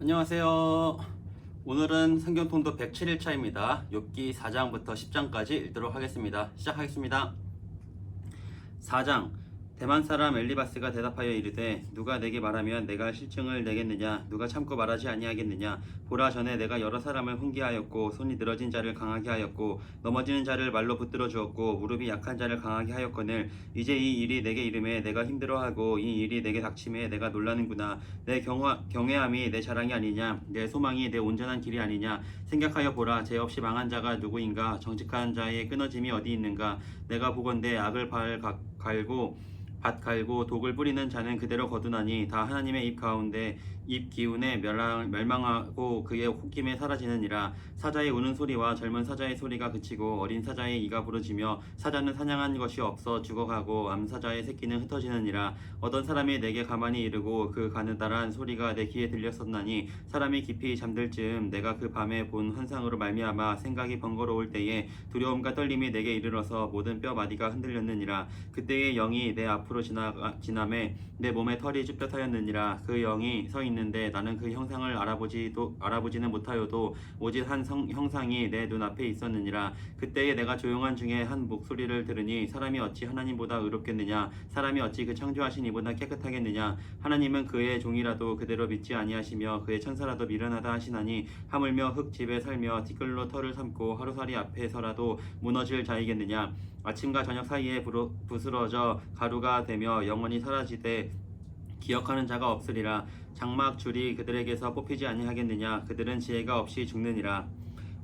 안녕하세요. 오늘은 성경통도 107일차입니다. 욥기 4장부터 10장까지 읽도록 하겠습니다. 시작하겠습니다. 4장 대만 사람 엘리바스가 대답하여 이르되 누가 내게 말하면 내가 실증을 내겠느냐? 누가 참고 말하지 아니하겠느냐? 보라 전에 내가 여러 사람을 훈계하였고 손이 늘어진 자를 강하게 하였고 넘어지는 자를 말로 붙들어 주었고 무릎이 약한 자를 강하게 하였거늘 이제 이 일이 내게 이름에 내가 힘들어하고 이 일이 내게 닥침에 내가 놀라는구나. 내 경화, 경외함이 내 자랑이 아니냐? 내 소망이 내 온전한 길이 아니냐? 생각하여 보라. 죄 없이 망한 자가 누구인가? 정직한 자의 끊어짐이 어디 있는가? 내가 보건대 악을 발 가- 갈고 밭 갈고 독을 뿌리는 자는 그대로 거두나니 다 하나님의 입 가운데 입 기운에 멸망, 멸망하고 그의 혹김에 사라지느니라. 사자의 우는 소리와 젊은 사자의 소리가 그치고 어린 사자의 이가 부러지며 사자는 사냥한 것이 없어 죽어가고 암사자의 새끼는 흩어지느니라. 어떤 사람이 내게 가만히 이르고 그 가느다란 소리가 내 귀에 들렸었나니 사람이 깊이 잠들 즈음 내가 그 밤에 본 환상으로 말미암아 생각이 번거로울 때에 두려움과 떨림이 내게 이르러서 모든 뼈 마디가 흔들렸느니라. 그때의 영이 내 앞으로 지나가, 지남에 내 몸에 털이 쭈뼛하였느니라. 그 영이 서 있는 데 나는 그 형상을 알아보지도 알아보지는 못하여도 오직 한 성- 형상이 내 눈앞에 있었느니라. 그때에 내가 조용한 중에 한 목소리를 들으니 사람이 어찌 하나님보다 의롭겠느냐? 사람이 어찌 그 창조하신 이보다 깨끗하겠느냐? 하나님은 그의 종이라도 그대로 믿지 아니하시며 그의 천사라도 미련하다 하시나니 하물며 흙 집에 살며 티끌로 털을 삼고 하루살이 앞에서라도 무너질 자이겠느냐? 아침과 저녁 사이에 부러, 부스러져 가루가 되며 영원히 사라지되 기억하는 자가 없으리라 장막 줄이 그들에게서 뽑히지 아니하겠느냐? 그들은 지혜가 없이 죽느니라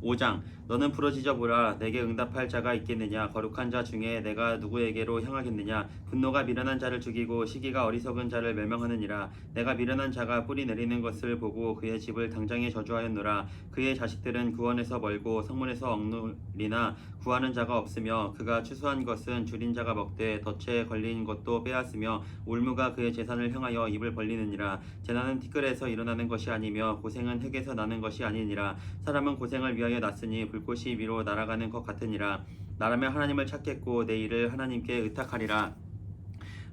5장 너는 부러지져 보라. 내게 응답할 자가 있겠느냐? 거룩한 자 중에 내가 누구에게로 향하겠느냐? 분노가 미련한 자를 죽이고 시기가 어리석은 자를 멸망하느니라. 내가 미련한 자가 뿌리 내리는 것을 보고 그의 집을 당장에 저주하였노라. 그의 자식들은 구원에서 멀고 성문에서 억눌리나 구하는 자가 없으며 그가 추수한 것은 줄인 자가 먹되 덫에 걸린 것도 빼앗으며 울무가 그의 재산을 향하여 입을 벌리느니라. 재난은 티끌에서 일어나는 것이 아니며 고생은 흙에서 나는 것이 아니니라. 사람은 고생을 위하여 났으니 불꽃이 위로 날아가는 것 같으니라. 나라면 하나님을 찾겠고 내 일을 하나님께 의탁하리라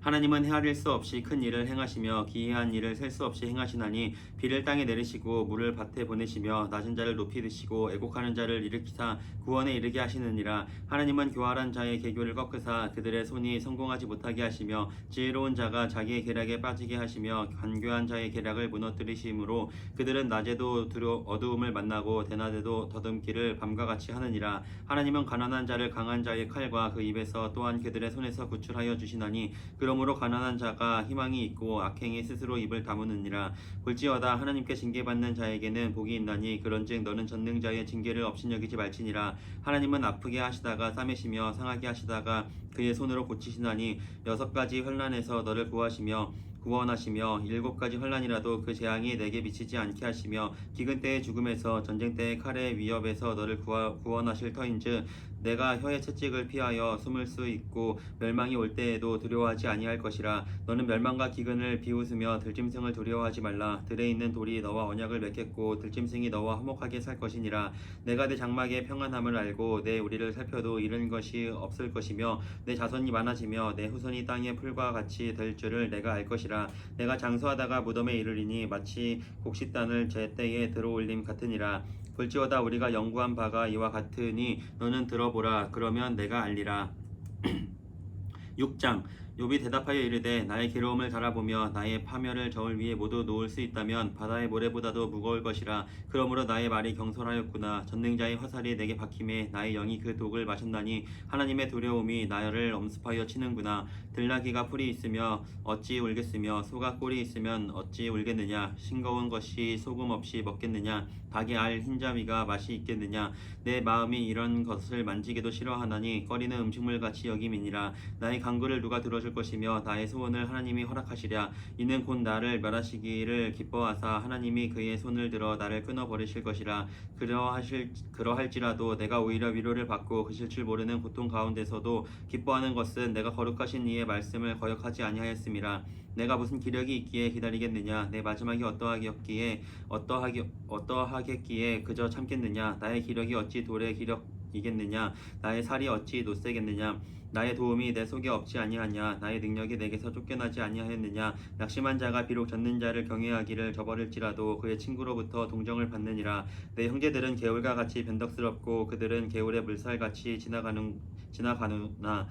하나님은 헤아릴 수 없이 큰 일을 행하시며 기이한 일을 셀 수 없이 행하시나니 비를 땅에 내리시고 물을 밭에 보내시며 낮은 자를 높이 드시고 애곡하는 자를 일으키사 구원에 이르게 하시느니라. 하나님은 교활한 자의 계교를 꺾으사 그들의 손이 성공하지 못하게 하시며 지혜로운 자가 자기의 계략에 빠지게 하시며 간교한 자의 계략을 무너뜨리심으로 그들은 낮에도 두려 어두움을 만나고 대낮에도 더듬기를 밤과 같이 하느니라. 하나님은 가난한 자를 강한 자의 칼과 그 입에서 또한 그들의 손에서 구출하여 주시나니 그러 므로 가난한 자가 희망이 있고 악행이 스스로 입을 다무느니라. 볼지어다 하나님께 징계받는 자에게는 복이 있나니 그런즉 너는 전능자의 징계를 업신여기지 말지니라. 하나님은 아프게 하시다가 싸매시며 상하게 하시다가 그의 손으로 고치시나니 여섯 가지 환란에서 너를 구하시며 구원하시며 일곱 가지 환란이라도 그 재앙이 내게 미치지 않게 하시며 기근 때의 죽음에서 전쟁 때의 칼의 위협에서 너를 구하, 구원하실 터인즉 내가 혀의 채찍을 피하여 숨을 수 있고 멸망이 올 때에도 두려워하지 아니할 것이라. 너는 멸망과 기근을 비웃으며 들짐승을 두려워하지 말라. 들에 있는 돌이 너와 언약을 맺겠고 들짐승이 너와 화목하게 살 것이니라. 내가 내 장막의 평안함을 알고 내 우리를 살펴도 잃은 것이 없을 것이며 내 자손이 많아지며 내 후손이 땅의 풀과 같이 될 줄을 내가 알 것이라. 내가 장수하다가 무덤에 이르리니 마치 곡식단을 제때에 들어올림 같으니라 볼지어다 우리가 연구한 바가 이와 같으니 너는 들어보라. 그러면 내가 알리라. 6장 욥이 대답하여 이르되 나의 괴로움을 달아보며 나의 파멸을 저울 위에 모두 놓을 수 있다면 바다의 모래보다도 무거울 것이라. 그러므로 나의 말이 경솔하였구나. 전능자의 화살이 내게 박힘에 나의 영이 그 독을 마셨나니 하나님의 두려움이 나를 엄습하여 치는구나. 들나귀가 풀이 있으며 어찌 울겠으며 소가 꼴이 있으면 어찌 울겠느냐. 싱거운 것이 소금 없이 먹겠느냐. 닭의 알 흰자위가 맛이 있겠느냐. 내 마음이 이런 것을 만지기도 싫어하나니 꺼리는 음식물 같이 여김이니라. 나의 간구를 누가 들어줄 것이며 나의 소원을 하나님이 허락하시랴. 이는 곧 나를 멸하시기를 기뻐하사 하나님이 그의 손을 들어 나를 끊어 버리실 것이라. 그러하실 그러할지라도 내가 오히려 위로를 받고 그실 줄 모르는 고통 가운데서도 기뻐하는 것은 내가 거룩하신 이의 말씀을 거역하지 아니하였음이라. 내가 무슨 기력이 있기에 기다리겠느냐? 내 마지막이 어떠하겠기에 어떠하게 어떠하겠기에 그저 참겠느냐? 나의 기력이 어찌 돌의 기력 이겠느냐? 나의 살이 어찌 노세겠느냐? 나의 도움이 내 속에 없지 아니하냐? 나의 능력이 내게서 쫓겨나지 아니하였느냐? 낙심한 자가 비록 젖는 자를 경외하기를 저버릴지라도 그의 친구로부터 동정을 받느니라. 내 형제들은 개울과 같이 변덕스럽고 그들은 개울의 물살같이 지나가는 지나가누나.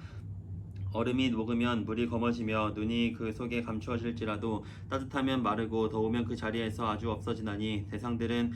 얼음이 녹으면 물이 검어지며 눈이 그 속에 감추어질지라도 따뜻하면 마르고 더우면 그 자리에서 아주 없어지나니. 대상들은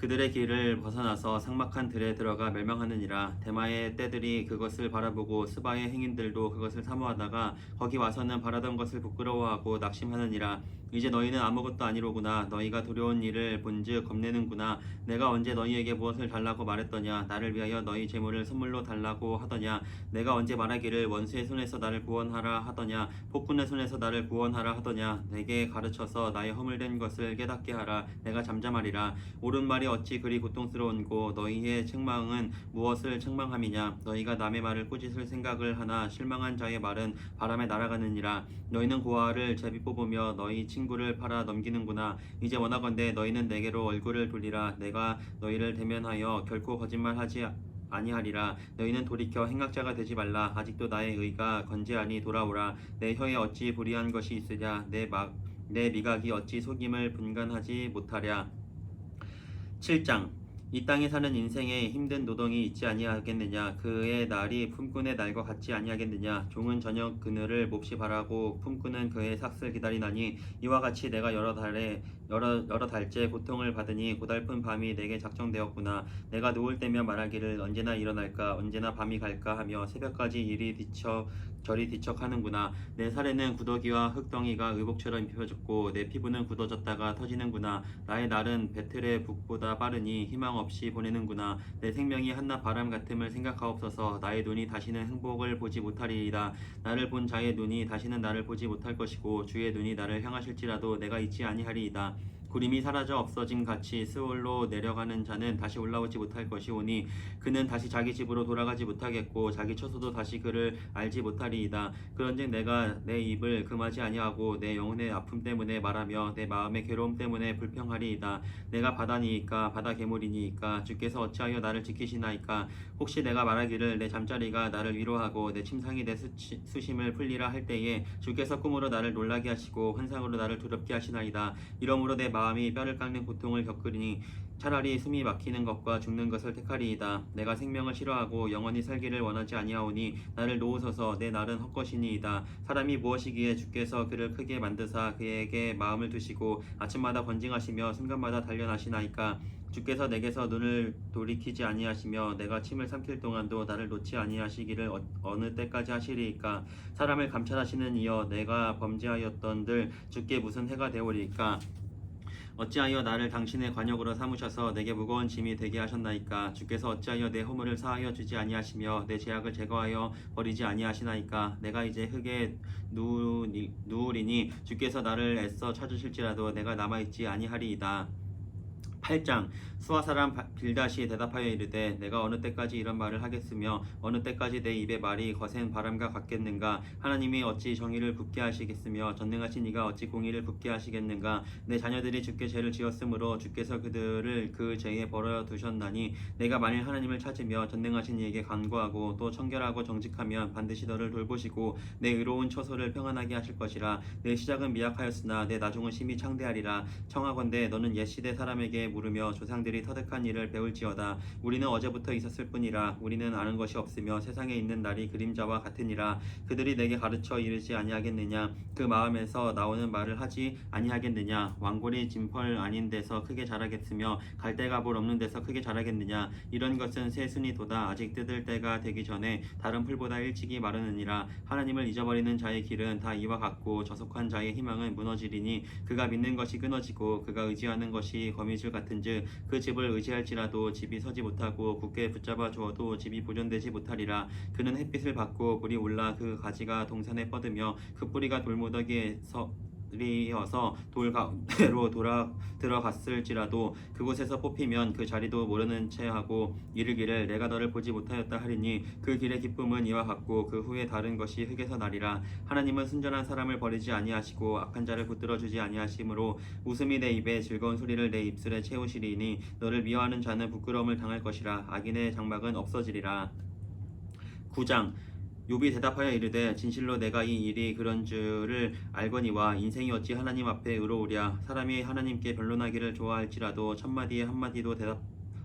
그들의 길을 벗어나서 삭막한 들에 들어가 멸망하느니라. 대마의 떼들이 그것을 바라보고 스바의 행인들도 그것을 사모하다가 거기 와서는 바라던 것을 부끄러워하고 낙심하느니라 이제 너희는 아무것도 아니로구나. 너희가 두려운 일을 본즉 겁내는구나. 내가 언제 너희에게 무엇을 달라고 말했더냐? 나를 위하여 너희 재물을 선물로 달라고 하더냐? 내가 언제 말하기를 원수의 손에서 나를 구원하라 하더냐? 폭군의 손에서 나를 구원하라 하더냐? 내게 가르쳐서 나의 허물된 것을 깨닫게 하라. 내가 잠잠하리라. 옳은 말이 어찌 그리 고통스러운고 너희의 책망은 무엇을 책망함이냐? 너희가 남의 말을 꾸짖을 생각을 하나 실망한 자의 말은 바람에 날아가느니라. 너희는 고아를 제비 뽑으며 너희 친 구를 팔아 넘기는구나. 이제 원하건대 너희는 내게로 얼굴을 돌리라. 내가 너희를 대면하여 결코 거짓말하지 아니하리라. 너희는 돌이켜 행악자가 되지 말라. 아직도 나의 의가 건재하니 돌아오라. 내 혀에 어찌 불의한 것이 있으랴? 내 막 내 미각이 어찌 속임을 분간하지 못하랴? 7장 이 땅에 사는 인생에 힘든 노동이 있지 아니하겠느냐? 그의 날이 품꾼의 날과 같지 아니하겠느냐? 종은 저녁 그늘을 몹시 바라고 품꾼은 그의 삭슬 기다리나니 이와 같이 내가 여러 달에 여러 여러 달째 고통을 받으니 고달픈 밤이 내게 작정되었구나. 내가 누울 때면 말하기를 언제나 일어날까 언제나 밤이 갈까 하며 새벽까지 일이 뒤척 저리 뒤척하는구나. 내 살에는 구더기와 흙덩이가 의복처럼 입혀졌고 내 피부는 굳어졌다가 터지는구나. 나의 날은 배틀의 북보다 빠르니 희망 없이 보내는구나. 내 생명이 한낱 바람 같음을 생각하옵소서. 나의 눈이 다시는 행복을 보지 못하리이다. 나를 본 자의 눈이 다시는 나를 보지 못할 것이고 주의 눈이 나를 향하실지라도 내가 잊지 아니하리이다 구름이 사라져 없어짐 같이 스올로 내려가는 자는 다시 올라오지 못할 것이오니 그는 다시 자기 집으로 돌아가지 못하겠고 자기 처소도 다시 그를 알지 못하리이다. 그런즉 내가 내 입을 금하지 아니하고 내 영혼의 아픔 때문에 말하며 내 마음의 괴로움 때문에 불평하리이다. 내가 바다니이까 바다 괴물이니이까 주께서 어찌하여 나를 지키시나이까? 혹시 내가 말하기를 내 잠자리가 나를 위로하고 내 침상이 내 수치, 수심을 풀리라 할 때에 주께서 꿈으로 나를 놀라게 하시고 환상으로 나를 두렵게 하시나이다. 이러므로 내 마음이 뼈를 깎는 고통을 겪으니 차라리 숨이 막히는 것과 죽는 것을 택하리이다. 내가 생명을 싫어하고 영원히 살기를 원하지 아니하오니 나를 놓으소서 내 날은 헛것이니이다. 사람이 무엇이기에 주께서 그를 크게 만드사 그에게 마음을 두시고 아침마다 번징하시며 순간마다 단련하시나이까 주께서 내게서 눈을 돌이키지 아니하시며 내가 침을 삼킬 동안도 나를 놓지 아니하시기를 어, 어느 때까지 하시리이까 사람을 감찰하시는 이여 내가 범죄하였던들 주께 무슨 해가 되오리이까 어찌하여 나를 당신의 관역으로 삼으셔서 내게 무거운 짐이 되게 하셨나이까? 주께서 어찌하여 내 허물을 사하여 주지 아니하시며 내 죄악을 제거하여 버리지 아니하시나이까? 내가 이제 흙에 누우니, 누우리니 주께서 나를 애써 찾으실지라도 내가 남아있지 아니하리이다. 8장 수아 사람 바- 빌다시 대답하여 이르되 내가 어느 때까지 이런 말을 하겠으며 어느 때까지 내 입의 말이 거센 바람과 같겠는가? 하나님이 어찌 정의를 굳게 하시겠으며 전능하신 이가 어찌 공의를 굳게 하시겠는가? 내 자녀들이 주께 죄를 지었으므로 주께서 그들을 그 죄에 벌어 두셨나니 내가 만일 하나님을 찾으며 전능하신 이에게 간구하고 또 청결하고 정직하면 반드시 너를 돌보시고 내 의로운 처소를 평안하게 하실 것이라. 내 시작은 미약하였으나 내 나중은 심히 창대하리라. 청하건대 너는 옛 시대 사람에게 물으며 조상들 이 터득한 일을 배울지어다. 우리는 어제부터 있었을 뿐이라 우리는 아는 것이 없으며 세상에 있는 날이 그림자와 같으니라. 그들이 내게 가르쳐 이르지 아니하겠느냐? 그 마음에서 나오는 말을 하지 아니하겠느냐? 왕골이 진펄 아닌 데서 크게 자라겠으며 갈대갑을 없는 데서 크게 자라겠느냐? 이런 것은 새순이 도다. 아직 뜯을 때가 되기 전에 다른 풀보다 일찍이 마르느니라. 하나님을 잊어버리는 자의 길은 다 이와 같고 저속한 자의 희망은 무너지리니 그가 믿는 것이 끊어지고 그가 의지하는 것이 거미줄 같은즉 그 집을 의지할지라도 집이 서지 못하고 굳게 붙잡아 주어도 집이 보존되지 못하리라. 그는 햇빛을 받고 불이 올라 그 가지가 동산에 뻗으며 그 뿌리가 돌무더기에서 자리여서 돌 가운데로 돌아 들어갔을지라도 그곳에서 뽑히면 그 자리도 모르는 채 하고 이르기를 내가 너를 보지 못하였다 하리니 그 길의 기쁨은 이와 같고 그 후에 다른 것이 흙에서 나리라. 하나님은 순전한 사람을 버리지 아니하시고 악한 자를 붙들어 주지 아니하심으로 웃음이 내 입에 즐거운 소리를 내 입술에 채우시리니 너를 미워하는 자는 부끄러움을 당할 것이라. 악인의 장막은 없어지리라. 9장 욥이 대답하여 이르되 진실로 내가 이 일이 그런 줄을 알거니와 인생이 어찌 하나님 앞에 의로우랴? 사람이 하나님께 변론하기를 좋아할지라도 첫 마디에 한 마디도 대답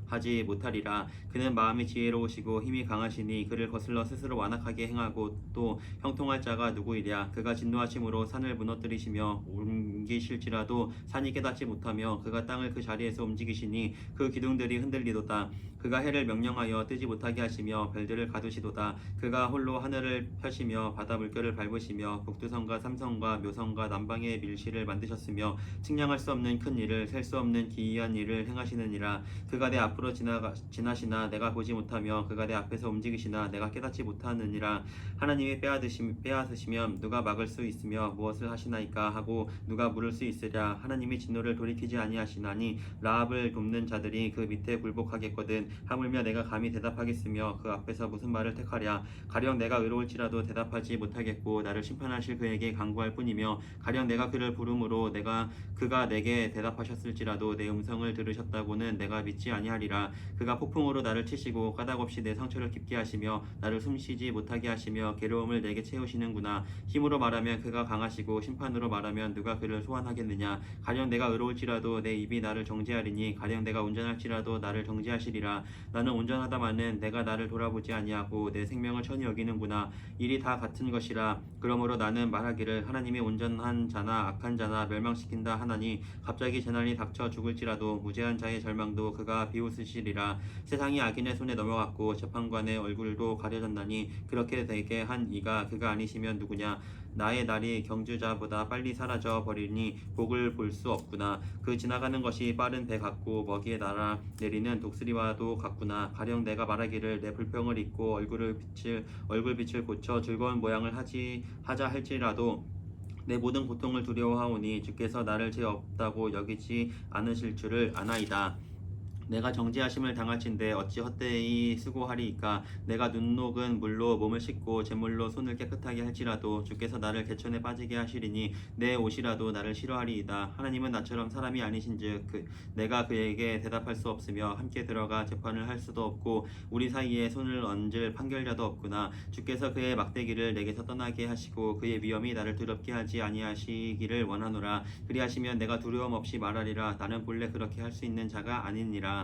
하지 못하리라. 그는 마음이 지혜로우시고 힘이 강하시니 그를 거슬러 스스로 완악하게 행하고 또 형통할 자가 누구이랴. 그가 진노하심으로 산을 무너뜨리시며 옮기실지라도 산이 깨닫지 못하며 그가 땅을 그 자리에서 움직이시니 그 기둥들이 흔들리도다. 그가 해를 명령하여 뜨지 못하게 하시며 별들을 가두시도다. 그가 홀로 하늘을 펴시며 바다 물결을 밟으시며 북두성과 삼성과 묘성과 남방의 밀실을 만드셨으며 측량할 수 없는 큰 일을 셀 수 없는 기이한 일을 행하시느니라. 그가 내 앞 으로 지나가, 지나시나 내가 보지 못하며 그가 내 앞에서 움직이시나 내가 깨닫지 못하느니라. 하나님이 빼앗으시, 빼앗으시면 누가 막을 수 있으며 무엇을 하시나이까 하고 누가 물을 수 있으랴. 하나님이 진노를 돌이키지 아니하시나니 라합을 돕는 자들이 그 밑에 굴복하겠거든. 하물며 내가 감히 대답하겠으며 그 앞에서 무슨 말을 택하랴. 가령 내가 의로울지라도 대답하지 못하겠고 나를 심판하실 그에게 간구할 뿐이며 가령 내가 그를 부름으로 내가 그가 내게 대답하셨을지라도 내 음성을 들으셨다고는 내가 믿지 아니하리 라. 그가 폭풍으로 나를 치시고 까닭없이 내 상처를 깊게 하시며 나를 숨쉬지 못하게 하시며 괴로움을 내게 채우시는구나. 힘으로 말하면 그가 강하시고 심판으로 말하면 누가 그를 소환하겠느냐? 가령 내가 의로울지라도 내 입이 나를 정죄하리니 가령 내가 운전할지라도 나를 정죄하시리라. 나는 온전하다마는 내가 나를 돌아보지 아니하고 내 생명을 천히 여기는구나. 일이 다 같은 것이라. 그러므로 나는 말하기를 하나님이 온전한 자나 악한 자나 멸망시킨다 하나니 갑자기 재난이 닥쳐 죽을지라도 무죄한 자의 절망도 그가 비웃 으시리라 세상이 악인의 손에 넘어갔고 재판관의 얼굴도 가려졌나니 그렇게 되게 한 이가 그가 아니시면 누구냐 나의 날이 경주자보다 빨리 사라져 버리니 복을 볼 수 없구나. 그 지나가는 것이 빠른 배 같고 먹이에 날아 내리는 독수리와도 같구나. 가령 내가 말하기를 내 불평을 잊고 얼굴을 빛을 얼굴 빛을 고쳐 즐거운 모양을 하지 하자 할지라도 내 모든 고통을 두려워하오니 주께서 나를 죄 없다고 여기지 않으실 줄을 아나이다. 내가 정죄하심을 당할진대 어찌 헛되이 수고하리이까? 내가 눈 녹은 물로 몸을 씻고 제물로 손을 깨끗하게 할지라도 주께서 나를 개천에 빠지게 하시리니 내 옷이라도 나를 싫어하리이다. 하나님은 나처럼 사람이 아니신즉 그, 내가 그에게 대답할 수 없으며 함께 들어가 재판을 할 수도 없고 우리 사이에 손을 얹을 판결자도 없구나. 주께서 그의 막대기를 내게서 떠나게 하시고 그의 위엄이 나를 두렵게 하지 아니하시기를 원하노라. 그리하시면 내가 두려움 없이 말하리라. 나는 본래 그렇게 할 수 있는 자가 아니니라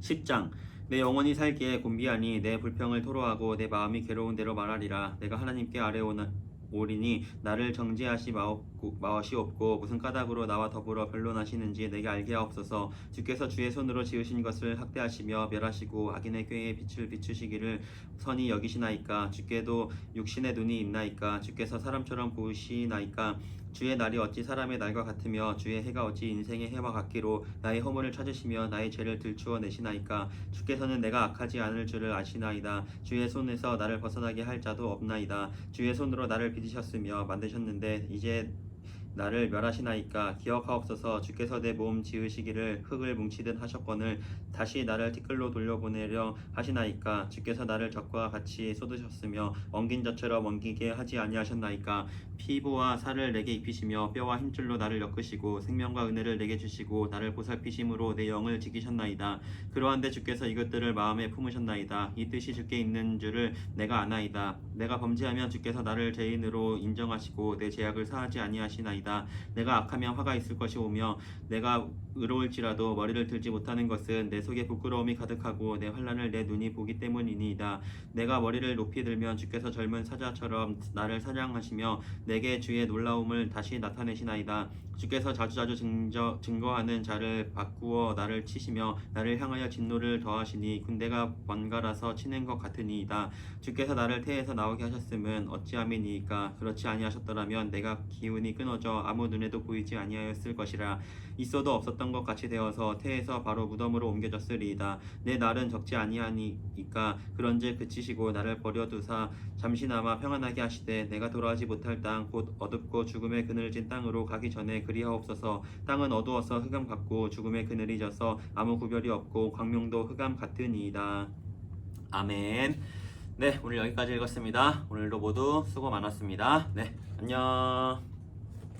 10장. 내 영혼이 살기에 곤비하니 내 불평을 토로하고 내 마음이 괴로운 대로 말하리라. 내가 하나님께 아뢰오나 오리니 나를 정죄하시 마옵고, 마시옵고 무슨 까닭으로 나와 더불어 변론하시는지 내게 알게 하옵소서. 주께서 주의 손으로 지으신 것을 학대하시며 멸하시고 악인의 꾀에 빛을 비추시기를 선히 여기시나이까? 주께도 육신의 눈이 있나이까? 주께서 사람처럼 보시나이까 주의 날이 어찌 사람의 날과 같으며 주의 해가 어찌 인생의 해와 같기로 나의 허물을 찾으시며 나의 죄를 들추어 내시나이까? 주께서는 내가 악하지 않을 줄을 아시나이다. 주의 손에서 나를 벗어나게 할 자도 없나이다. 주의 손으로 나를 빚으셨으며 만드셨는데 이제 나를 멸하시나이까 기억하옵소서. 주께서 내 몸 지으시기를 흙을 뭉치듯 하셨거늘 다시 나를 티끌로 돌려보내려 하시나이까. 주께서 나를 적과 같이 쏟으셨으며 엉긴 자처럼 엉기게 하지 아니하셨나이까. 피부와 살을 내게 입히시며 뼈와 힘줄로 나를 엮으시고 생명과 은혜를 내게 주시고 나를 보살피심으로 내 영을 지키셨나이다. 그러한데 주께서 이것들을 마음에 품으셨나이다. 이 뜻이 주께 있는 줄을 내가 아나이다. 내가 범죄하면 주께서 나를 죄인으로 인정하시고 내 죄악을 사하지 아니하시나이다 내가 악하면 화가 있을 것이오며 내가 의로울지라도 머리를 들지 못하는 것은 내 속에 부끄러움이 가득하고 내 환란을 내 눈이 보기 때문이니이다. 내가 머리를 높이 들면 주께서 젊은 사자처럼 나를 사냥하시며 내게 주의 놀라움을 다시 나타내시나이다. 주께서 자주자주 증저, 증거하는 자를 바꾸어 나를 치시며 나를 향하여 진노를 더하시니 군대가 번갈아서 치는 것 같으니이다. 주께서 나를 태에서 나오게 하셨음은 어찌함이니이까? 그렇지 아니하셨더라면 내가 기운이 끊어져 아무 눈에도 보이지 아니하였을 것이라. 있어도 없었던 것 같이 되어서 태에서 바로 무덤으로 옮겨졌으리이다. 내 날은 적지 아니하니까 그런즉 그치시고 나를 버려두사 잠시나마 평안하게 하시되 내가 돌아가지 못할다 땅곧 어둡고 죽음의 그늘진 땅으로 가기 전에 그리하옵소서. 땅은 어두워서 흑암 같고 죽음의 그늘이 져서 아무 구별이 없고 광명도 흑암 같으니이다. 아멘. 네 오늘 여기까지 읽었습니다. 오늘도 모두 수고 많았습니다. 네 안녕